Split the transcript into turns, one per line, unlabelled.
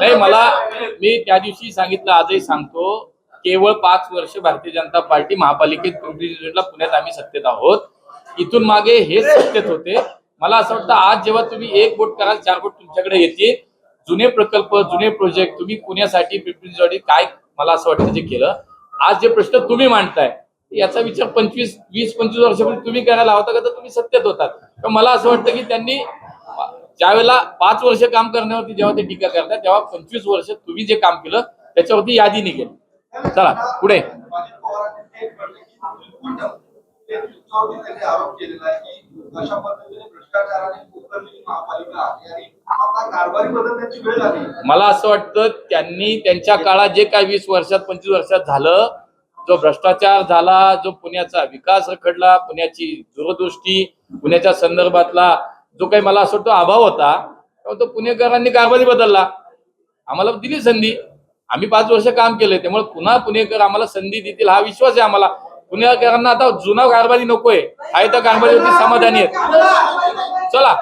नाही मला मी त्या दिवशी सांगितलं आजही सांगतो केवळ पाच वर्ष भारतीय जनता पार्टी महापालिकेत पुण्यात आम्ही सत्तेत आहोत. इथून मागे हेच सत्तेत होते. मला असं वाटतं आज जेव्हा तुम्ही एक बोट कराल चार बोट तुमच्याकडे येतील. जुने प्रकल्प जुने प्रोजेक्ट तुम्ही पुण्यासाठी पिंपरी काय मला असं वाटतं जे केलं. आज जे प्रश्न तुम्ही मांडताय याचा विचार पंचवीस वीस पंचवीस वर्षापूर्वी तुम्ही करायला होता का? तर तुम्ही सत्तेत होतात. तर मला असं वाटतं की त्यांनी ज्यावेळेला पाच वर्ष काम करण्यावरती जेव्हा ते टीका करतात तेव्हा पंचवीस वर्ष तुम्ही जे काम केलं त्याच्यावरती यादी निघेल. चला पुढे. मला असं वाटतं त्यांनी त्यांच्या काळात जे काही वीस वर्षात पंचवीस वर्षात झालं जो भ्रष्टाचार झाला जो पुण्याचा विकास रखडला पुण्याची दूरदृष्टी पुण्याच्या संदर्भातला जो काही मला असं वाटतं अभाव होता तो पुणेकरांनी कारभारी बदलला. आम्हाला दिली संधी. आम्ही पाच वर्ष काम केलंय त्यामुळे पुन्हा पुणेकर आम्हाला संधी देतील हा विश्वास आहे आम्हाला. पुणेकरांना आता जुना कारभारी नकोय. आहे तर कारभारीवरती समाधानी आहेत. चला.